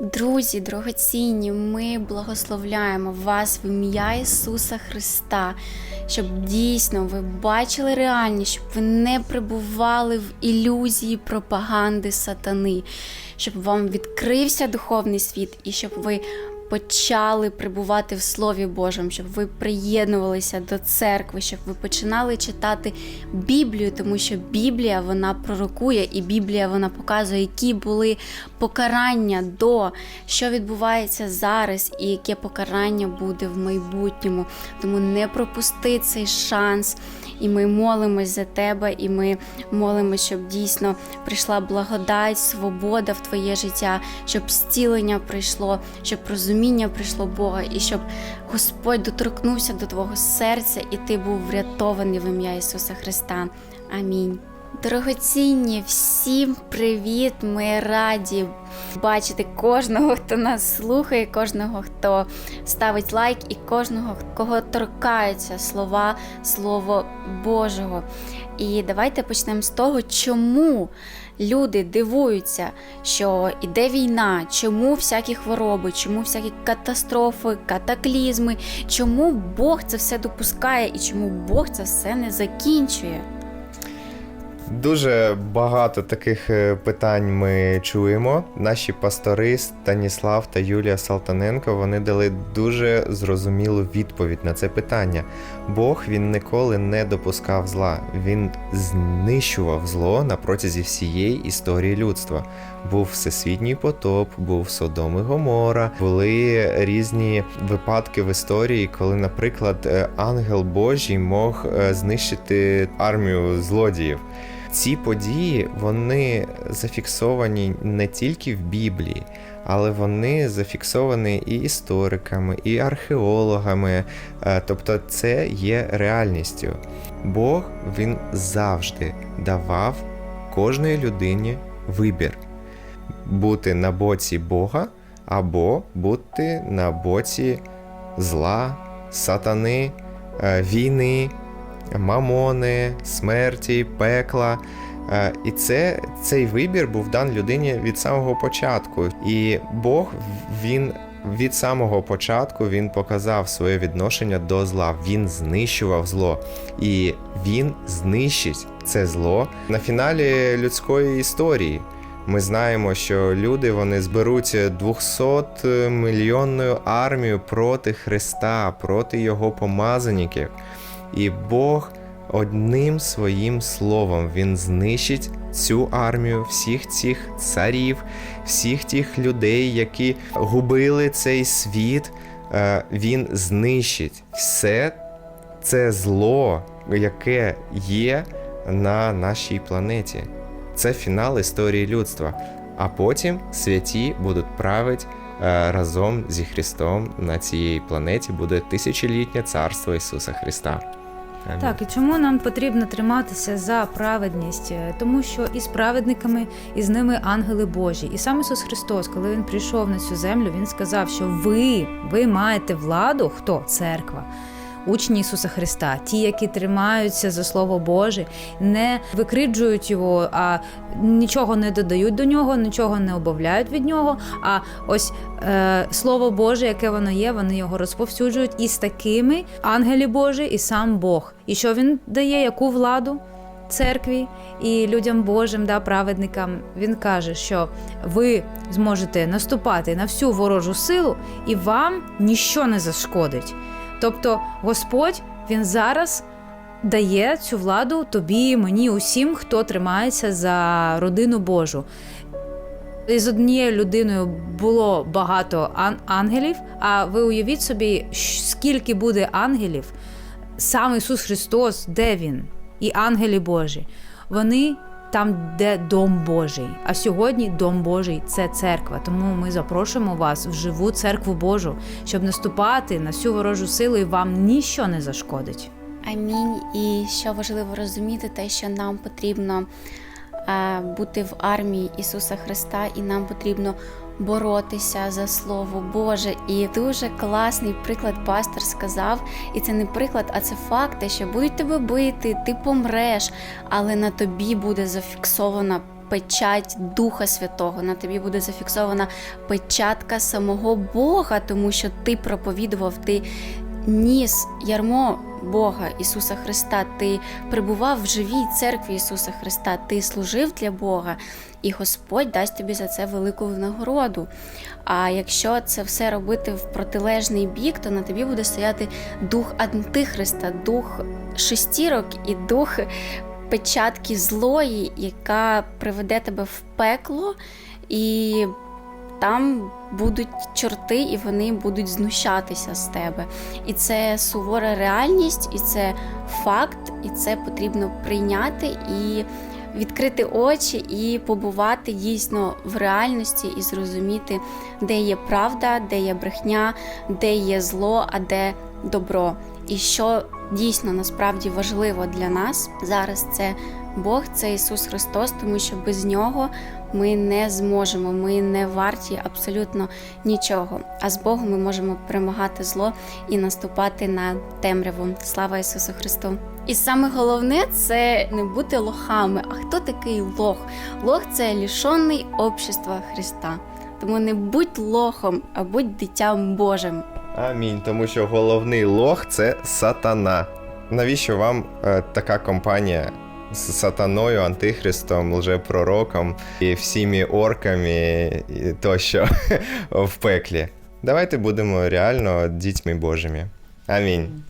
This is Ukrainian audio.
Друзі, дорогоцінні, ми благословляємо вас в ім'я Ісуса Христа, щоб дійсно ви бачили реальність, щоб ви не прибували в ілюзії пропаганди сатани, щоб вам відкрився духовний світ і щоб ви почали прибувати в Слові Божому, щоб ви приєднувалися до церкви, щоб ви починали читати Біблію, тому що Біблія вона пророкує, і Біблія вона показує, які були покарання до що відбувається зараз, і яке покарання буде в майбутньому. Тому не пропусти цей шанс. І ми молимось за тебе, і ми молимось, щоб дійсно прийшла благодать, свобода в твоє життя, щоб зцілення прийшло, щоб розуміння прийшло Бога, і щоб Господь доторкнувся до твого серця, і ти був врятований в ім'я Ісуса Христа. Амінь. Дорогоцінні, всім привіт! Ми раді бачити кожного, хто нас слухає, кожного, хто ставить лайк, і кожного, кого торкаються слова Слово Божого. І давайте почнемо з того, чому люди дивуються, що іде війна, чому всякі хвороби, чому всякі катастрофи, катаклізми, чому Бог це все допускає і чому Бог це все не закінчує. Дуже багато таких е, питань ми чуємо. Наші пастори Станіслав та Юлія Салтаненко вони дали дуже зрозумілу відповідь на це питання. Бог він ніколи не допускав зла, він знищував зло на протязі всієї історії людства. Був всесвітній потоп, був Содом і Гомора, були різні випадки в історії, коли, наприклад, е, ангел Божий мог е, знищити армію злодіїв. Ці події вони зафіксовані не тільки в Біблії, але вони зафіксовані і істориками, і археологами. Е, Тобто це є реальністю. Бог він завжди давав кожній людині вибір бути на боці Бога або бути на боці зла, сатани, е, війни, мамони, смерті, пекла. Е, І це, цей вибір був дан людині від самого початку. І Бог він від самого початку він показав своє відношення до зла. Він знищував зло, і він знищить це зло на фіналі людської історії. Ми знаємо, що люди вони зберуть 200 мільйонну армію проти Христа, проти його помазанників. І Бог одним своїм словом він знищить цю армію, всіх цих царів, всіх тих людей, які губили цей світ. Е, Він знищить все це зло, яке є на нашій планеті. Це фінал історії людства. А потім святі будуть правити е, разом зі Христом на цій планеті. Буде тисячолітнє царство Ісуса Христа. Амінь. Так, і чому нам потрібно триматися за праведність? Е, Тому що і з праведниками, і з ними ангели Божі. І сам Ісус Христос, коли Він прийшов на цю землю, Він сказав, що ви, ви маєте владу, хто? Церква. Учні Ісуса Христа, ті, які тримаються за Слово Боже, не викриджують його, а нічого не додають до нього, нічого не обавляють від нього. А ось е, Слово Боже, яке воно є, вони його розповсюджують. І з такими ангелі Божі, і сам Бог. І що він дає, яку владу? Церкві і людям Божим, да, праведникам, він каже, що ви зможете наступати на всю ворожу силу, і вам ніщо не зашкодить. Тобто Господь він зараз дає цю владу тобі, мені, усім, хто тримається за родину Божу. І з однією людиною було багато ан- ангелів. А ви уявіть собі, скільки буде ангелів, сам Ісус Христос, де Він, і ангелі Божі. Вони там, де дом Божий. А сьогодні дом Божий це церква. Тому ми запрошуємо вас в живу церкву Божу, щоб наступати на всю ворожу силу, і вам ніщо не зашкодить. Амінь. І що важливо розуміти, те, що нам потрібно е, бути в армії Ісуса Христа, і нам потрібно боротися за Слово Боже. І дуже класний приклад пастор сказав. І це не приклад, а це факт, те, що будуть тебе бити, ти помреш, але на тобі буде зафіксована печать Духа Святого. На тобі буде зафіксована печатка самого Бога, тому що ти проповідував, ти ніс ярмо Бога Ісуса Христа. Ти прибував в живій церкві Ісуса Христа, ти служив для Бога, і Господь дасть тобі за це велику винагороду. А якщо це все робити в протилежний бік, то на тобі буде стояти дух Антихриста, дух шестірок і дух печатки злої, яка приведе тебе в пекло, і там будуть чорти, і вони будуть знущатися з тебе. І це сувора реальність, і це факт, і це потрібно прийняти і відкрити очі і побувати дійсно в реальності і зрозуміти, де є правда, де є брехня, де є зло, а де добро. І що дійсно насправді важливо для нас зараз це Бог, це Ісус Христос, тому що без нього ми не зможемо, ми не варті абсолютно нічого. А з Богом ми можемо перемагати зло і наступати на темряву. Слава Ісусу Христу! І саме головне це не бути лохами. А хто такий лох? Лох це лішений общества Христа. Тому не будь лохом, а будь дитям Божим. Амінь. Тому що головний лох це сатана. Навіщо вам е, така компанія з сатаною, антихристом, лжепророком і всіми орками і тощо в пеклі? Давайте будемо реально дітьми Божими. Амінь.